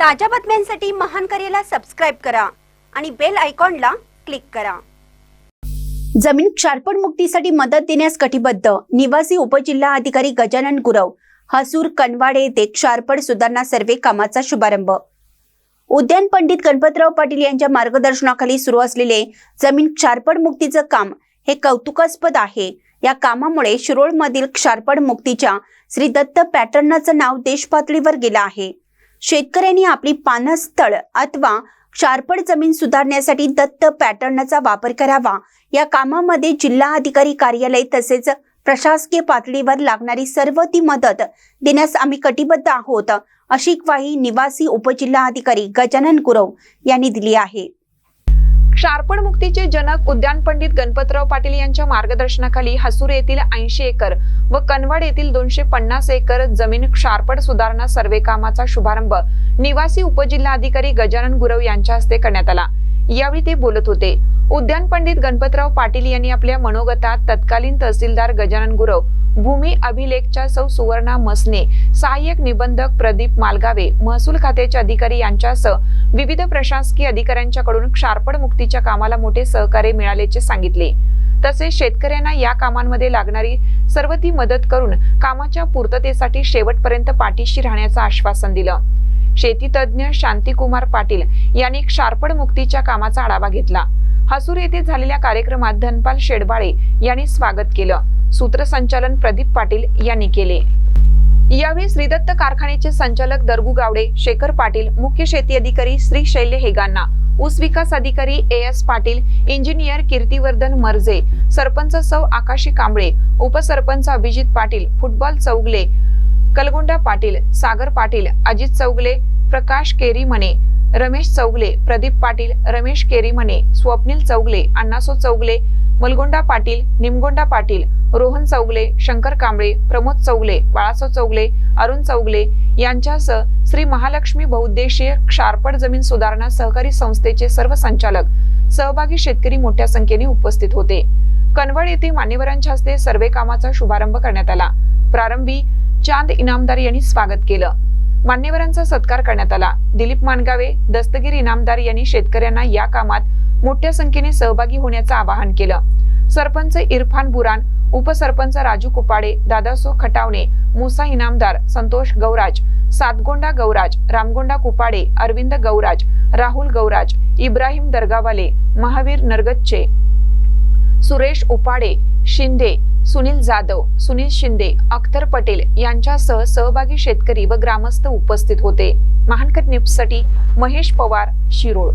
ताज्या बातम्यांसाठी महान करेला सबस्क्राईब करा आणि बेल आयकॉनला क्लिक करा. जमीन क्षारपण मुक्तीसाठी मदत देण्यास कटिबद्ध निवासी उपजिल्हा अधिकारी गजानन गुरव हसूर कनवाडे येथे क्षारपण सुधारणा सर्वे कामाचा शुभारंभ. उद्यान पंडित गणपतराव पाटील यांच्या मार्गदर्शनाखाली सुरू असलेले जमीन क्षारपण मुक्तीचं काम हे कौतुकास्पद आहे. या कामामुळे शिरोळमधील क्षारपण मुक्तीच्या श्री दत्त पॅटर्नचं नाव देशपातळीवर गेलं आहे. शेतकऱ्यांनी आपली पानस्थळ अथवा क्षारपड जमीन सुधारण्यासाठी दत्त पॅटर्नचा वापर करावा. या कामामध्ये जिल्हा अधिकारी कार्यालय तसेच प्रशासकीय पातळीवर लागणारी सर्व ती मदत देण्यास आम्ही कटिबद्ध आहोत. अशी ग्वाही निवासी उपजिल्हाधिकारी गजानन गुरव यांनी दिली आहे. क्षारपण मुक्तीचे जनक उद्यान पंडित गणपतराव पाटील यांच्या मार्गदर्शनाखाली हसूर येथील ऐंशी एकर व कनवाड येथील दोनशे पन्नास एकर जमीन क्षारपण सुधारणा सर्वे कामाचा शुभारंभ निवासी उपजिल्हाधिकारी गजानन गुरव यांच्या हस्ते करण्यात आला. यावेळी ते बोलत होते. उद्यान पंडित गणपतराव पाटील यांनी आपल्या मनोगतात तत्कालीन तहसीलदार गजानन गुरव भूमी अभिलेखच्या सौ सुवर्णा मसने सहाय्यक निबंधक प्रदीप मालगावे महसूल खात्याचे अधिकारी यांच्यासह विविध प्रशासकीय अधिकाऱ्यांच्याकडून क्षारपड मुक्तीच्या कामाला मोठे सहकार्य मिळाल्याचे सांगितले. तसेच शेतकऱ्यांना या कामांमध्ये लागणारी सर्व ती मदत करून कामाच्या पूर्ततेसाठी शेवटपर्यंत पाठीशी राहण्याचं आश्वासन दिलं. शेती शांतीकुमार पाटील यांनी क्षारपड मुक्तीच्या कामाचा आढावा घेतला. हसूर येथे झालेल्या कार्यक्रमात धनपाल शेडबाळे यांनी स्वागत केलं. सूत्रसंचालन प्रदीप पाटील यांनी केले. यावेळी श्रीदत्त कारखान्याचे संचालक दरगू गावडे शेखर पाटील मुख्य शेती अधिकारी श्री शैल्य हेगांना ऊस विकास अधिकारी A S Patil engineer Kirtivardhan Marje sarpanch Sau Akashi Kamble upsarpanch Abhijit Patil football Chougale Kalgonda Patil Sagar Patil Ajit Chougale Prakash Keri Mane Ramesh Chougale Pradeep Patil Ramesh केरीमने Swapnil Chougale Annaso Chougale Malgonda Patil निमगोंडा Patil Rohan Chougale Shankar Kamble Pramod Chougale Balaso Chougale Arun Chougale यांच्यासह श्री महालक्ष्मी बहुउद्देशीय क्षारपड जमीन सुधारणा सहकारी संस्थेचे सर्व संचालक सहभागी शेतकरी मोठ्या संख्येने उपस्थित होते. कनवड येथे मान्यवरांच्या हस्ते सर्वे कामाचा शुभारंभ करण्यात आला. प्रारंभी चांद इनामदार यांनी स्वागत केलं. मान्यवरांचा सत्कार करण्यात आला. दिलीप मानगावे दस्तगीर इनामदार यांनी शेतकऱ्यांना या कामात मोठ्या संख्येने सहभागी होण्याचं आवाहन केलं. सरपंच इरफान बुरान उपसरपंच राजू कुपाडे दादासो खटावणे मुसा इनामदार संतोष गौराज सातगोंडा गौराज रामगोंडा कुपाडे अरविंद गौराज राहुल गौराज इब्राहिम दर्गावाले महावीर नरगच्चे सुरेश उपाडे शिंदे सुनील जाधव सुनील शिंदे अख्तर पटेल यांच्यासह सहभागी शेतकरी व ग्रामस्थ उपस्थित होते. महानकर न्यूजसाठी महेश पवार शिरोळ.